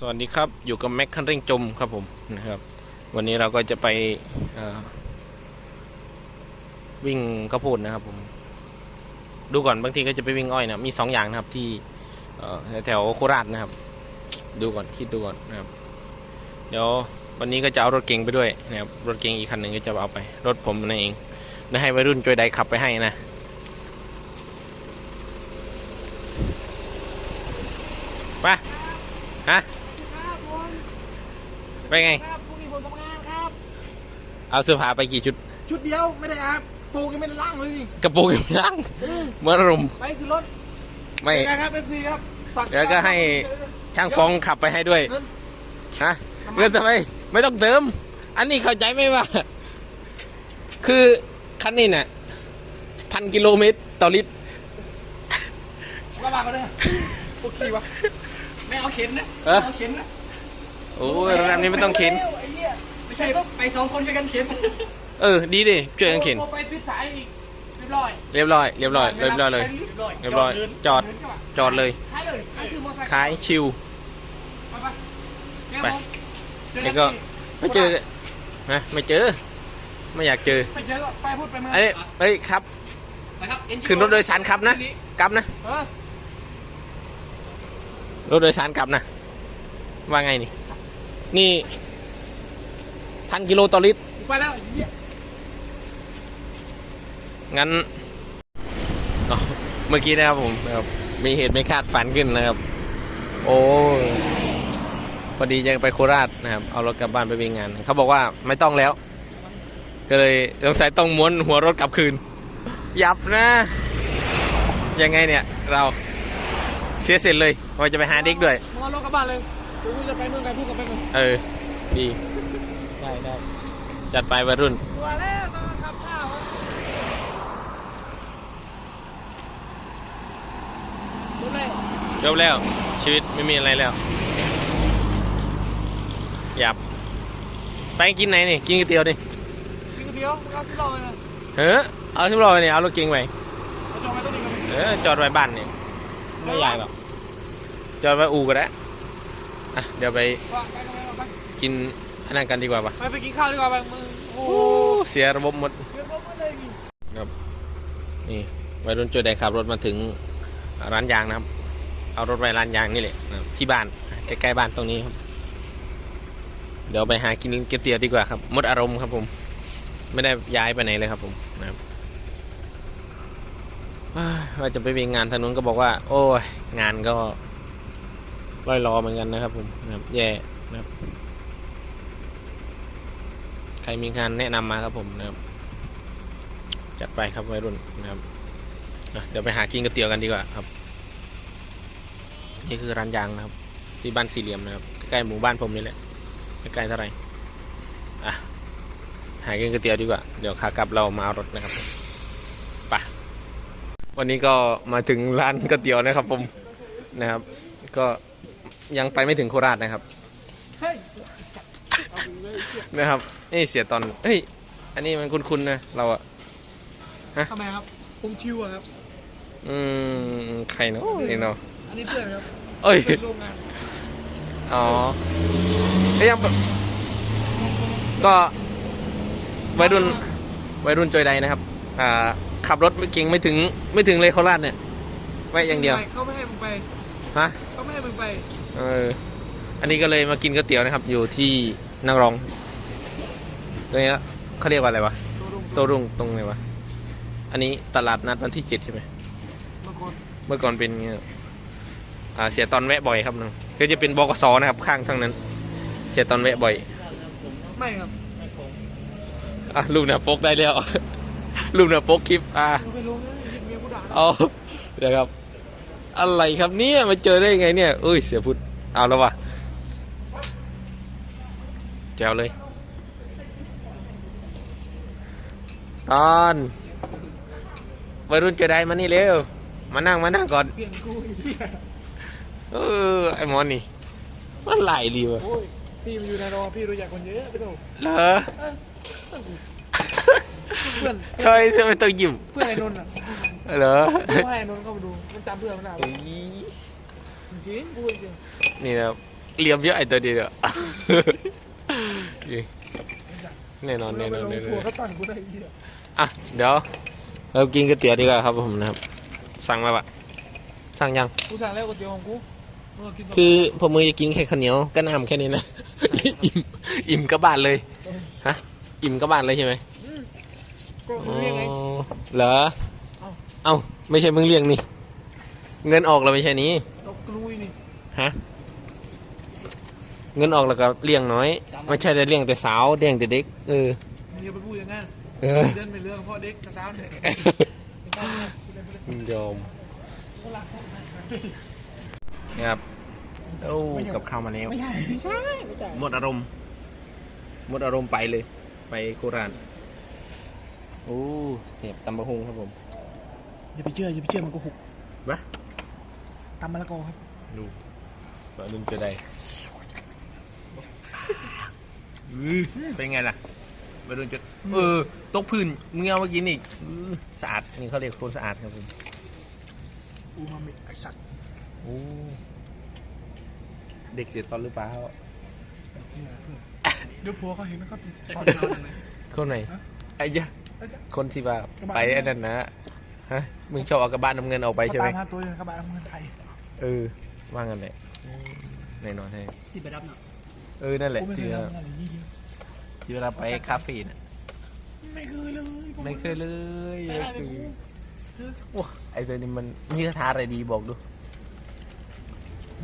สวัสดีครับอยู่กับแม็กคันเร่งจมครับผมนะครับ วันนี้เราก็จะไปวิ่งข้าวโพดนะครับผม ดูก่อนบางทีก็จะไปวิ่งอ้อยนะมีสองอย่างนะครับที่แถวโคราชนะครับ ดูก่อนคิดดูก่อนนะครับ เดี๋ยววันนี้ก็จะเอารถเก๋งไปด้วยนะครับรถเก๋งอีกคันหนึ่งก็จะเอาไป รถผมนั่นเองได้ให้วัยรุ่นจอยใดขับไปให้นะไปฮะ ครับผม ไปไง ครับพรุ่งนี้ผมทำงานครับ เอาเสื้อผ้าไปกี่ชุด ชุดเดียวไม่ได้อาบปูยังไม่ได้ล้างเลยนี่กระโปรงยังไม่ล้างเออเหมื่อนรุมไปคือรถไม่ เจอกันครับเอฟซีครับฝาเดี๋ยวก็ให้ ช่างฟองขับไปให้ด้วย เงินฮะเงินทำไมไม่ต้องเติม อันนี้เข้าใจไหมว่า คือคันนี้เนี่ยพันกิโลเมตรต่อลิตรว่าบาก็ได้โอเควะไม่เอาเข็นนะเออ ไม่เอาเข็นนะ โอ้ยโรงแรมนี้ไม่ต้องเข็นไอ้เหี้ยไม่ใช่ไปสองคนช่วยกันเข็นเออ ดีดิช่วยกันเข็นโอ้ไปติดสายอีกเรียบร้อยเรียบร้อย เรียบร้อย เรียบร้อยเลย เรียบร้อยเรียบร้อยจอด จอดเลย ขายเลยขายซื้อมอเตอร์ไซค์ขายชิว ไปไปไปเจอแล้วกัก็นไม่เจอนะไม่เจอ ไม่อยากเจอ ไปเจอก็ไปพูดไปเมืองเอ้ยเอ้ยครับนะครับ NGO ขึ้นรถโดยสารครับนะกลับนะเออรถโดยสารกลับนะ ว่าไงนี่ นี่พันกิโลต่อลิตรไปแล้วไอ้เหี้ยงั้นอ๋อเมื่อกี้นะครับผมนะครับมีเหตุไม่คาดฝันขึ้นนะครับ โอ้ยพอดีจะไปโคราชนะครับ เอารถกลับบ้านไปวิ่งงาน เขาบอกว่าไม่ต้องแล้ว ก็เลยสงสัยต้องม้วนหัวรถกลับคืน ยับนะ ยังไงเนี่ย เราเสียเสร็จเลยว่าจะไปหาเด็กด้วยมึงเอารถกลับบ้านเลย กูจะไปเมืองไกลพูดกับไปเมืองเออ ดี ได้ได้จัดไปวัยรุ่นกลัวแล้วต้องมาขับข้าวอะรู้เลยจบแล้ว ชีวิตไม่มีอะไรแล้วหยับไปกินไหนนี่ กินก๋วยเตี๋ยวดิกินก๋วยเตี๋ยวมึงเอาสิบล้อเลยนะเฮ้อเอาที่รอเนี่ยเอารถเก๋งไปเอาจอดไว้ตรงนี้กันเออจอดไว้บ้านเนี่ยไม่ใหญ่หรอกจอดไว้อู่ก็ได้ อะเดี๋ยวไปว่าไปกันไปไปกินอันนั้นกันดีกว่าปะไปไปกินข้าวดีกว่าไปมึงโอ้โหโอ้เสียระบบหมดเดี๋ยวผมมาเลยนี่นี่วัยรุ่นจวยได้ขับรถมาถึงร้านยางนะครับ เอารถไปร้านยางนี่แหละนะครับที่บ้านใกล้ๆบ้านตรงนี้ครับ เดี๋ยวไปหากินก๋วยเตี๋ยวดีกว่าครับหมดอารมณ์ครับผม ไม่ได้ย้ายไปไหนเลยครับผมนะครับอ้ายว่าจะไปวิ่งงานทางนู้นก็บอกว่า โอ้ยงานก็ ลอยรอเหมือนกันนะครับผมนะครับแย่นะครับ ใครมีงานแนะนำมาครับผมนะครับจัดไปครับวัยรุ่นนะครับเดี๋ยวไปหากินก๋วยเตี๋ยวกันดีกว่าครับ นี่คือร้านยางนะครับ ที่บ้านสี่เหลี่ยมนะครับใกล้หมู่บ้านผมนี่แหละไม่ไกลเท่าไหร่อะหากินก๋วยเตี๋ยวดีกว่าเดี๋ยวขากลับเรามาเอารถนะครับไปวันนี้ก็มาถึงร้านก๋วยเตี๋ยวนะครับผมนะครับ ก็ ยังไปไม่ถึงโคราชนะครับเฮ้ยนะครับนี่เสียตอนเฮ้ยอันนี้มันคุ้นๆนะเราอะทำไมครับผมชิวอะครับ อืมใครเนาะนี่เนาะอันนี้เพื่อนครับเอ้ยเพื่อนร่วมงานอ๋อก็ยังแบบก็วัยรุ่นวัยรุ่นจอยใดนะครับ อ่า ขับรถไม่เก่งไม่ถึงไม่ถึงเลยโคราชเนี่ยไว้อย่างเดียวเขาไม่ให้มึงไปฮะเขาไม่ให้มึงไป เอออันนี้ก็เลยมากินก๋วยเตี๋ยวนะครับ อยู่ที่นางรอง ตรงนี้เขาเรียกว่าอะไรวะตัวรุ่งโตรุ่งตรงไหนวะ อันนี้ตลาดนัดวันที่เจ็ดใช่ไหมบางคนเมื่อก่อนเป็นเงี้ยอ่าเสียตอนแวะบ่อยครับนึงก็จะเป็นบกสนะครับข้างทั้งนั้น เสียตอนแวะบ่อย ไม่ครับอะรูปเนี่ยโป๊กได้แล้วรูปเนี่ยโป๊กคลิปอะมึงไปลงนะเมียกูด่าเอาเดี๋ยวครับ อะไรครับเนี่ยมาเจอได้ยังไงเนี่ยเอ้ยเสียพุทธ เอาแล้ววะแจวเลยตอนวัยรุ่นเจอได้มานี่เร็ว มานั่งมานั่งก่อนเปลี่ยนกูอีกเหี้ยเออไอ้หมอนนี่ มันไหลดีวะโอ้ยพี่มันอยู่ในรอพี่รู้จักคนเยอะไปดูเหรอเพื่อนทำไมทำไมต้องยิ้มเพื่อนไอ้นนท์อะเหรอเขาให้ไอ้นนท์เข้ามาดูมันจำเพื่อนมันได้เอ้ย จริงพูดจริงนี่นะเลียมเยอะไอตัวเดียวแน่นอนแน่นอนแน่นอนอะเดี๋ยวเรากินก๋วยเตี๋ยวดีกว่าครับผมนะครับ สั่งมาปะสั่งยังกูสั่งแล้วก๋วยเตี๋ยวของกูคือผมมือจะกินแค่ข้าวเหนียวก็น้ำแค่นี้นะอิ่มอิ่มก็บานเลยฮะอิ่มก็บานเลยใช่ไหมก็มึงเรียกไงเหรอเอ้าไม่ใช่มึงเลี้ยงนี่ เงินออกแล้วไม่ใช่นี้ ฮะ เงินออกแล้วก็เลี้ยงน้อย ไม่ใช่แต่เลี้ยงแต่สาวเลี้ยงแต่เด็ก เออมึงอย่าไปพูดอย่างนั้นเออเดินไปเรื่องพ่อเด็กกระซ้าวเนี่ยยอมนี่ครับโอ้กับข้าวมาแล้วไม่ใช่ไม่ใช่ไม่ใช่หมดอารมณ์ หมดอารมณ์ไปเลย ไปโคราชโอ้เห็บตำบะฮุงครับผมอย่าไปเชื่ออย่าไปเชื่อมันโกหกวะตำมะละกอครับดู ว่าลุงจะได้อื้อเป็นไงล่ะมาดูจุดเออตกพื้นมึงเอามากินอีกอื้อสะอาดนี่เขาเรียกโคลนสะอาดครับผมอูมามิไอสัตว์โอ้เด็กเสียตอนหรือเปล่าเดี๋ยวผัวเขาเห็นแล้วก็ตอนนอนเลยคนไหนไอ้ยะคนที่ว่ากระบะไปไอ้นั่นนะฮะมึงชอบเอากระบะน้ำเงินออกไปใช่ไหมเขาตามหาตัวอยู่กระบะเงินไทยเออว่างันแหละ แน่นอนใช่ที่ไปรับน่ะเออนั่นแหละกูไม่เคที่ยว่าทำงานอย่างนี้จริงที่เวลาไปคาเฟ่น่ะไม่เคยเลยกูไม่เคยเลยใช่ได้เลยคือกูว้าไอ้ตัวนี้มันมีคาถาอะไรดีบอกดู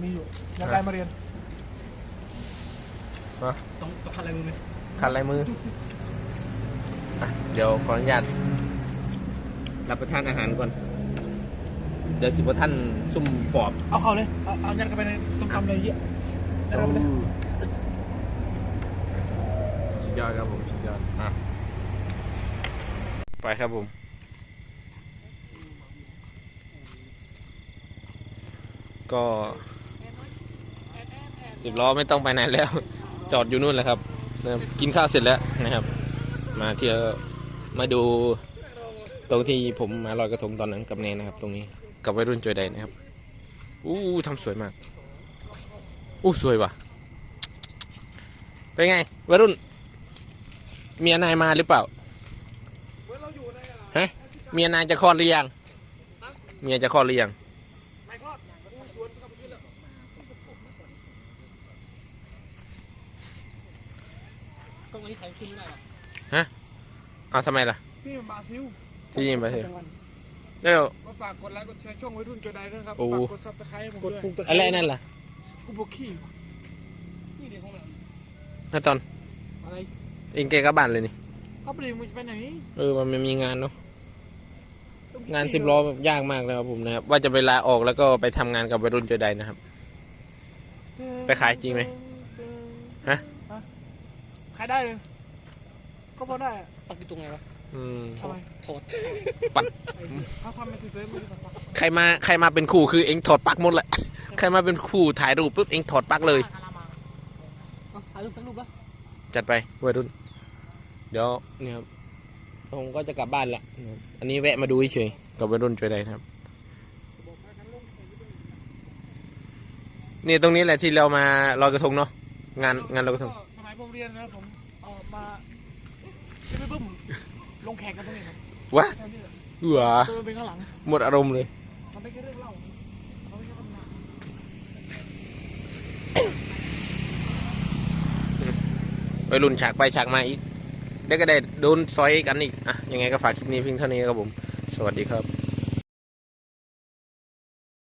มีอยู่อยากได้มาเรียนฮะต้องต้องคันอะไรมือไหมคันลายมืออะเดี๋ยวขออนุญาตรับประทานอาหารก่อน เดี๋ยวสิบท่านซุ่มปอบเอาเข้าเลยเอาเอายัดเข้าไปในส้มตำเลยเหี้ยยัดเข้าไปเลยสุดยอดครับผมสุดยอดอะไปครับผมก็สิบล้อไม่ต้องไปไหนแล้ว จอดอยู่นู่นแหละครับนะครับกินข้าวเสร็จแล้วนะครับ มาเที่ยวมาดูตรงที่ผมมาลอยกระทงตอนนั้นกับเนนนะครับ ตรงนี้ กับวัยรุ่นจอยใดนะครับอู้ทำสวยมากอู้สวยว่ะเป็นไงวัยรุ่น เมียนายมาหรือเปล่าเว้ยเราอยู่ในอะฮะเมียนายจะคลอดหรือยังเมียจะคลอดหรือยังไม่คลอดกูสวนกับพี่แล้วกล้องอันนี้ถ่ายขึ้นไม่ได้หรอเอาทำไมล่ะพี่มันบราซิลที่ยินไปเถอะ แล้วมาฝากกดไลค์กดแชร์ช่องวัยรุ่นเจอได้ด้วยครับโอ้ ฝากกดซับสไครต์ให้ผมกดด้วยปุ่มตะไคอะไรร้นั่นล่ะกูบอกขี้นี่เด็กของเราถ้าตอนอะไรเองแกกลับบ้านเลยนี่เขาไปเรียนมึงจะไปไหนเออมันไม่มีงานเนาะงานสิบล้อแบบยากมากเลยครับผมนะครับว่าจะไปลาออกแล้วก็ไปทำงานกับวัยรุ่นจอยใดนะครับ ไปขายจริงไหมฮะ ขายได้เลยก็พอได้อะปักอยู่ตรงไหนวะ อืมทำไมถอดเขาทำไม่ซื้อๆมือสักพักใครมาใครมาเป็นคู่คือเองถอดปลั๊กหมดแหละใครมาเป็นคู่ถ่ายรูปปุ๊บเองถอดปลั๊กเลยเอาถ่ายรูปสักรูปปะจัดไปวัยรุ่น เดี๋ยวเนี่ยครับผมก็จะกลับบ้านละนะครับอันนี้แวะมาดูเฉยๆกับวัยรุ่นช่วยได้นะครับ นี่ตรงนี้แหละที่เรามาลอยกระทงเนาะงานงานลอยกระทงสมัยผมเรียนนะผมเอามาจะไปบึ้ม ลงแข่งกันตรงนี้ครับวะแค่นี้แหละเอือตัวมันเป็นข้างหลังหมดอารมณ์เลย มันไม่ใช่เรื่องเล่ามันไม่ใช่ตำนานวัยรุ่นฉากไปฉากมาอีกเดี๋ยวก็ได้โดนซอยกันอีก อะ ยังไงก็ฝากคลิปนี้เพียงเท่านี้ครับผม สวัสดีครับ